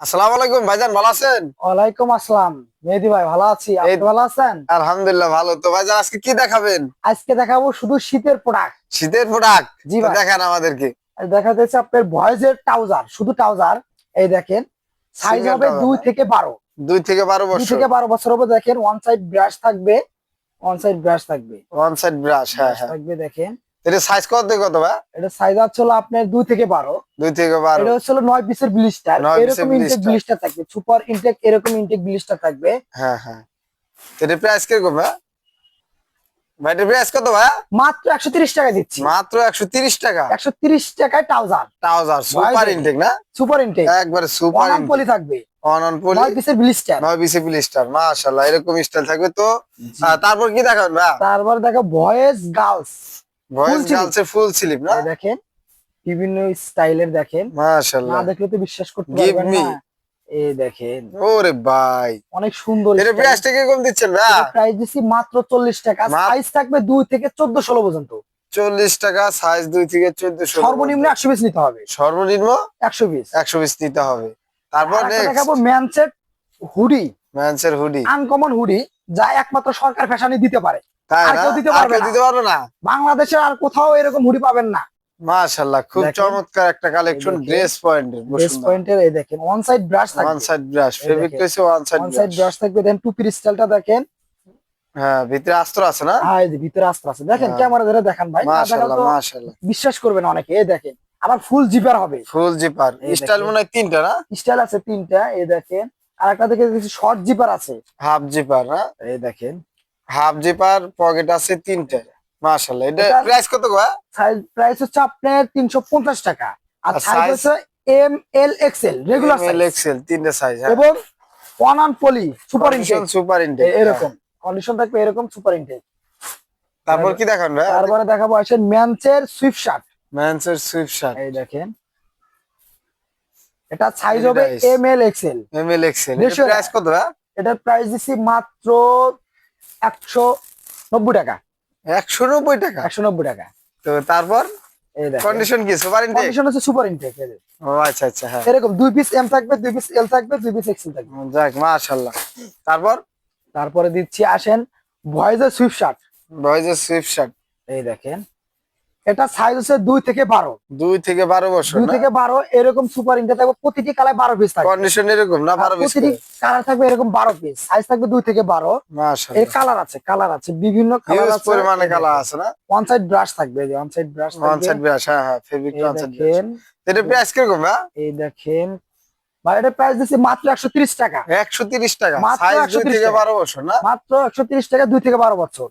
আসসালামু আলাইকুম ভাইজান ভালো আছেন? ওয়ালাইকুম আসসালাম। মেহেদি ভাই ভালো আছি। আপনি ভালো আছেন? আলহামদুলিল্লাহ ভালো। তো ভাইজান আজকে কি দেখাবেন? আজকে দেখাবো শুধু শীতের প্রোডাক্ট শীতের প্রোডাক্ট জি ভাই। দেখান আমাদেরকে। দেখা যাচ্ছে আপনার ভয়েসের ট্রাউজার শুধু ট্রাউজার এই দেখেন সাইজ হবে trouser, দুই হ্যাঁ? থেকে বারো। দুই থেকে বারো দুই বছর। থেকে বারো বছর হবে দেখেন ওয়ান সাইড ব্রাশ থাকবে ওয়ান সাইড ব্রাশ থাকবে। ওয়ান সাইড ব্রাশ হ্যাঁ হ্যাঁ। থাকবে দেখেন। এটা সাইজ কত কত ভাই? এটা সাইজ আছে হলো আপনার দুই থেকে বারো। দুই থেকে বারো। এটা হচ্ছে নয় পিসের ব্লিস্টার এর এরকম ইনটেক ব্লিস্টার থাকবে। সুপার ইনটেক এরকম ইনটেক ব্লিস্টার থাকবে। হ্যাঁ হ্যাঁ। এটা প্রাইস কীরকম ভাই? ভাই প্রাইস কত ভাই? মাত্র একশো তিরিশ টাকা দিচ্ছি। মাত্র একশো তিরিশ টাকা। একশো তিরিশ টাকায় ট্রাউজার ট্রাউজার সুপার ইনটেক না? সুপার ইনটেক একবারে সুপার ওয়ান পলি থাকবে। অন অন পলি নয় পিসের ব্লিস্টার নয় বিসি স্টার মাশাআল্লাহ এরকম স্টাইল থাকবে তো। তারপর কি দেখাবেন ভাই? তারপর দেখো ভয়েস গার্লস ভয়েস sleeve। গার্লসের ফুল স্লিপ না? দেখেন। বিভিন্ন স্টাইলের দেখেন। না মাশাআল্লাহ দেখলে তো বিশ্বাস করতে পারবেন না। এই দেখেন। ওরে ভাই। অনেক সুন্দর এর প্রাইসটা কীরকম দিচ্ছেন ভাই? প্রাইস দিচ্ছি মাত্র চল্লিশ টাকা। মাত্র- সাইজ থাকবে দুই থেকে চোদ্দ ষোলো পর্যন্ত। চল্লিশ টাকা সাইজ দুই থেকে চোদ্দশো সর্বনিম্ন একশো পিস নিতে হবে। সর্বনিম্ন একশো পিস একশো পিস নিতে হবে। তারপর নেক্সট দেখাবো ম্যানসেট হুডি ম্যান্সের হুডি আনকমন হুডি যা একমাত্র সরকার ফ্যাশনই দিতে পারে। আর না? কেউ দিতে পারবে না। দিতে পারবে না? বাংলাদেশের আর কোথাও এরকম হুডি পাবেন না। মাশাআল্লাহ খুব চমৎকার একটা কালেকশন। ড্রেস পয়েন্টের বেস পয়েন্টের এই দেখেন one side brush one side brush fabric দেখেন। One side one side brush থাকবে দেন টুপির স্টাইলটা দেখেন। হ্যাঁ ভিতরে আস্তর আছে না? হ্যাঁ ভিতরে আসতে আছে। দেখেন। ক্যামেরা ধরে দেখান ভাই। মাশাআল্লাহ মাশাআল্লাহ। বিশ্বাস করবেন অনেকে। এই দেখেন আবার ফুল জিপার হবে। ফুল জিপার স্টাইল মনে হয় তিনটা না? স্টাইল আছে তিনটা এই দেখেন। আর একটা দেখে দেখছি শর্ট জিপার আছে। হাফ জিপার না? এই দেখেন। হাফ জিপার পকেট আছে তিনটা মাশাআল্লাহ এটা এটা- প্রাইস কত গো সাইজ প্রাইস হচ্ছে আপনার তিনশো পঞ্চাশ টাকা। আর সাইজ হচ্ছে M L XL regular L XL তিনটা সাইজ এবং one on poly super intact super intact এরকম কন্ডিশন থাকবে এরকম সুপার ইনটেক তারপর কি দেখান ভাই? তারপরে দেখাবো আসেন ম্যানসের সুইফট শার্ট ম্যানসের সুইফট শার্ট এই দেখেন। এটা সাইজ হবে M L XL M L XL Ratio price কত ভাই এটার প্রাইস দিচ্ছি মাত্র একশো নব্বই টাকা। একশো নব্বই টাকা। একশো নব্বই টাকা। তো তারপর? কন্ডিশন কি? সুপার ইনটেক কন্ডিশন হচ্ছে সুপার ইনটেক ও আচ্ছা আচ্ছা হ্যাঁ। এরকম দুই পিস এম থাকবে দুই পিস এল থাকবে দুই পিস এক্সেল থাকবে। যাক মাশাআল্লাহ। তারপর? তারপরে দিচ্ছি আসেন ভয়েসের সুইফট শার্ট বয়েজের সুইফট শার্ট এই দেখেন। এটা সাইজ হচ্ছে দুই থেকে বারো। দুই থেকে বারো বছর দুই থেকে বারো এরকম সুপার ইন্ডিয়া থাকবে। প্রতিটি কালার বারো পিস থাকবে। কন্ডিশন এরকম না বারো পিস প্রতিটি কালার থাকবে এরকম বারো পিস সাইজ থাকবে দুই থেকে বারো। এর কালার আছে কালার আছে। বিভিন্ন কালার আছে। পরিমাণে কালার আছে না? ওয়ান সাইড ব্রাশ থাকবে one side brush one side brush হ্যাঁ হ্যাঁ ফেব্রিক ওয়ান সাইড দেখেন। এটা প্রাইস কীরকম ভাই এই দেখেন। এটা প্রাইস দিচ্ছি মাত্র একশো তিরিশ টাকা। একশো তিরিশ টাকা। মাত্র সাইজ দুই 130 থেকে বারো বছর না? মাত্র একশো তিরিশ টাকা দুই থেকে বারো বছর।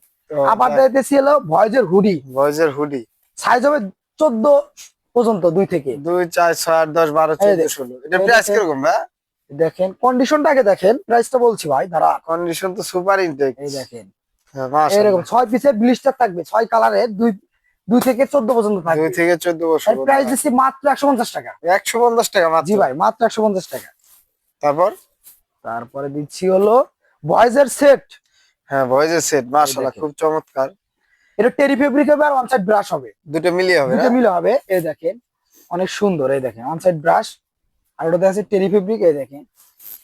আবার দিতেছি হলো ভয়েজের হুডি ভয়েজের হুডি সাইজ হবে চোদ্দ পর্যন্ত দুই থেকে। দুই চার ছয় আট দশ বারো চোদ্দ ষোলো এটা প্রাইস দেখেন। কীরকম ভাই? দেখেন কন্ডিশনটাকে দেখেন প্রাইসটা বলছি ভাই দাঁড়া। কন্ডিশন তো সুপার ইনটেক এই দেখেন। হ্যাঁ, এরকম ছয় পিসের ব্লিস্টার থাকবে ছয় কালারের দুই দুই থেকে চোদ্দ পর্যন্ত দুই থাকবে থেকে চোদ্দ বছর প্রাইস দিচ্ছি মাত্র একশো পঞ্চাশ টাকা। একশো পঞ্চাশ টাকা মাত্র। জি ভাই মাত্র একশো পঞ্চাশ টাকা। তারপর? তারপরে দিচ্ছি হলো বয়েজের সেট হ্যাঁ বয়েজের সেট মাশাআল্লাহ খুব চমৎকার। এটা টেরি ফেব্রিক হবে আর ওয়ান সাইড ব্রাশ হবে। দুটো মিলিয়ে হবে দুটো? মিলে হবে। এই দেখেন অনেক সুন্দর এই দেখেন ওয়ান সাইড ব্রাশ আর ওটা দেখা যাচ্ছে টেরি ফেব্রিক এই দেখেন।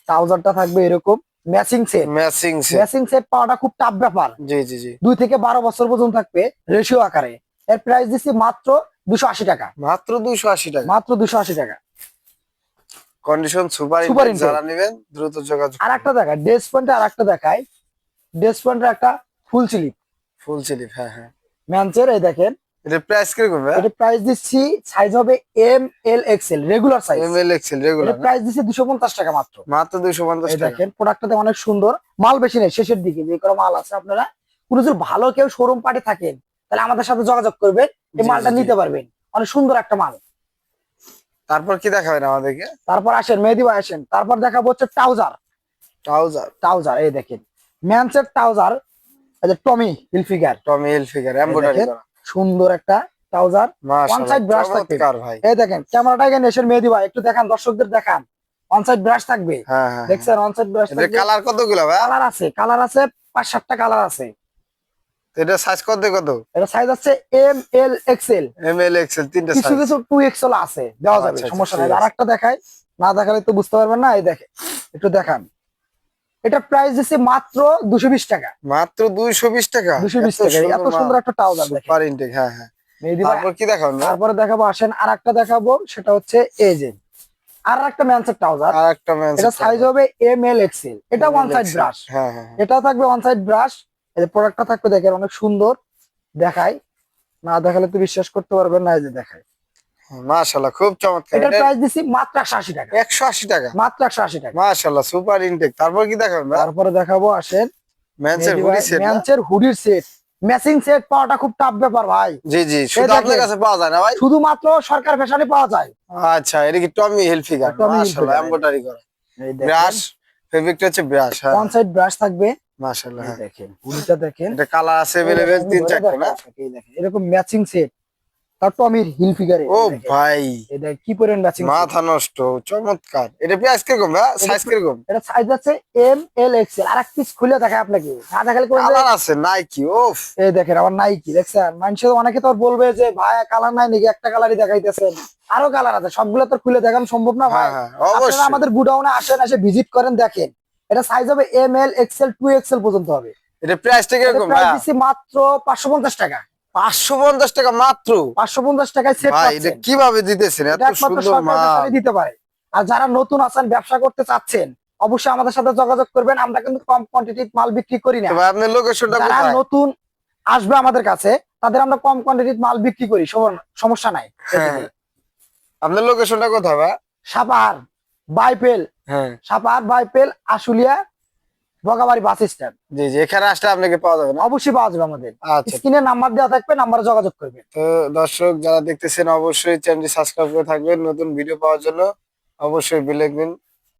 ট্রাউজারটা থাকবে এরকম matching set matching set matching set পাওয়াটা খুব টাফ ব্যাপার। জি জি জি। দুই থেকে বারো বছর পর্যন্ত থাকবে রেশিও আকারে। এর প্রাইস দিচ্ছি মাত্র দুশো আশি টাকা। মাত্র দুইশো আশি টাকা। মাত্র দুশো আশি টাকা। Condition super Intake। যারা নেবেন দ্রুত যোগাযোগ আর একটা দেখায় ড্রেস পয়েন্টে আর একটা দেখায় ড্রেস পয়েন্টের একটা ফুল স্লিপ ফুল স্লিপ হ্যাঁ হ্যাঁ। ম্যানচের এই দেখেন। এটা প্রাইস কীরকম ভাই? এটা প্রাইস দিচ্ছি সাইজ হবে M L XL regular size M L XL এটা রেগুলার প্রাইস দিচ্ছি দুশো পঞ্চাশ টাকা মাত্র। মাত্র দুইশো পঞ্চাশ এই টাকা। দেখেন প্রোডাক্টটা অনেক সুন্দর। মাল বেশি নেই শেষের দিকে যে কোনো মাল আছে আপনারা। কোনো যদি ভালো কেউ শোরুম পার্টি থাকেন তাহলে আমাদের সাথে যোগাযোগ করবেন এই মালটা। নিতে পারবেন। অনেক সুন্দর একটা মাল। তারপর কি দেখাবেন আমাদেরকে? তারপর আসেন মেহেদি ভাই আসেন। তারপর দেখাবো হচ্ছে ট্রাউজার। ট্রাউজার। ট্রাউজার এই দেখেন। ম্যানসের ট্রাউজার যে Tommy Hilfiger Tommy Hilfiger embroidery. করা। সুন্দর একটা ট্রাউজার মাশাআল্লাহ side brush থাকবে। এই দেখেন ক্যামেরাটা এখানে এসে মেহেদি ভাই একটু দেখান দর্শকদের দেখান। অন সাইড ব্রাশ থাকবে। হ্যাঁ হ্যাঁ দেখছেন অন সাইড ব্রাশ এটা কালার কতগুলো ভাই? কালার আছে কালার আছে পাঁচ সাতটা কালার আছে এটা সাইজ কত কত? এটা সাইজ আছে M L XL M L XL তিনটা কিছু সাইজ কিছু টু এক্সেল আছে দেওয়া যাবে আচ্ছা, আচ্ছা, সমস্যা নাই। আর একটা দেখাই না দেখালে তো বুঝতে পারবেন না এই দেখে একটু দেখান। এটা প্রাইস দিচ্ছে মাত্র দুশো বিশ টাকা। মাত্র দুইশো বিশ টাকা? দুশো বিশ টাকা। এত সুন্দর একটা দেখেন। সুপার ইনটেক হ্যাঁ হ্যাঁ। তারপর কি দেখাবেন? ভাই? তারপরে দেখাবো আসেন আর একটা দেখাবো সেটা হচ্ছে এই যে আর একটা ট্রাউজার আর একটা এটা সাইজ হবে এম এল এক্সেল এটা ওয়ান সাইড ব্রাশ হ্যাঁ হ্যাঁ হ্যাঁ। এটা থাকবে ওয়ান সাইড ব্রাশ এই প্রোডাক্টটা থাকবে দেখেন অনেক সুন্দর। দেখায় না দেখালে তো বিশ্বাস করতে পারবেন না এই যে দেখায় মাশাআল্লাহ খুব চমৎকার এটার প্রাইস দিচ্ছি মাত্র একশো আশি টাকা একশো আশি টাকা মাত্র একশো আশি টাকা মাশাআল্লাহ সুপার ইনটেক তারপর কি দেখাবেন ভাই? তারপরে দেখাবো আসেন ম্যানসের হুডি সেট না? ম্যানচের হুডির সেট ম্যাচিং সেট পাওয়াটা খুব টাফ ব্যাপার ভাই জি জি শুধু দেখেন। আপনার কাছে পাওয়া যায় না ভাই শুধুমাত্র সরকার ফ্যাশনে পাওয়া যায় আচ্ছা এটা কি টমি হিলফিগার টমি মাশাআল্লাহ হিলফিগার। এমব্রয়ডারি করা ব্রাশ ফেব্রিকটা হচ্ছে ব্রাশ হ্যাঁ ওয়ান সাইড ব্রাশ থাকবে মাশাআল্লাহ এই হ্যাঁ দেখেন হুডিটা দেখেন এটা কালার আছে अवेलेबल তিন চারটে না এই দেখেন এরকম ম্যাচিং সেট তার টমির হিল ফিগারে ও ভাই। এই কি পরিমাণ ম্যাচিং মাথা নষ্ট চমৎকার। এটা প্রাইস কীরকম ভাই? সাইজ কীরকম? এটা সাইজ আছে এম এল এক্সেল আর এক পিস খুলে দেখায় আপনাকে। না দেখালে কোন কালার আছে নাইকি ওফ এই দেখেন আমার নাইকি দেখছেন? মানুষের অনেকে তো আর বলবে যে ভাই কালার নাই নাকি? একটা কালারই দেখাইতেছেন। আরও কালার আছে সবগুলো তো খুলে দেখানো সম্ভব না ভাই। হ্যাঁ হ্যাঁ আপনারা আমাদের গুডাউনে আসেন এসে ভিজিট করেন দেখেন। এটা সাইজ হবে M L XL two XL পর্যন্ত হবে। এটা প্রাইসটা কীরকম ভাই মাত্র পাঁচশো পঞ্চাশ টাকা। পাঁচশো পঞ্চাশ টাকা মাত্র। পাঁচশো পঞ্চাশ টাকায় সেট ভাই এটা কীভাবে দিতেছেন? এত সুন্দর মাল। দিতে পারে। আর যারা নতুন আছেন ব্যবসা করতে চাচ্ছেন অবশ্যই আমাদের সাথে যোগাযোগ করবেন। আমরা কিন্তু কম কোয়ান্টিটির মাল বিক্রি করি না। আপনার লোকেশনটা যারা নতুন আসবে আমাদের কাছে তাদের আমরা কম কোয়ান্টিটির মাল বিক্রি করি। সমস্যা নাই। হ্যাঁ। আপনার লোকেশনটা কোথায় ভাই? সাপাহার বাইপেল। হ্যাঁ। সাপাহার বাইপেল আশুলিয়া বগাবাড়ি বাস স্ট্যান্ড জি জি এখানে আসলে আপনাকে পাওয়া যাবে না। অবশ্যই পাওয়া যাবে আমাদের। আচ্ছা। স্ক্রিনে নাম্বার দেওয়া থাকবে নাম্বারে যোগাযোগ করবেন। তো দর্শক যারা দেখতেছেন অবশ্যই চ্যানেলটি সাবস্ক্রাইব করে থাকবেন। নতুন ভিডিও পাওয়ার জন্য অবশ্যই বেল আইকন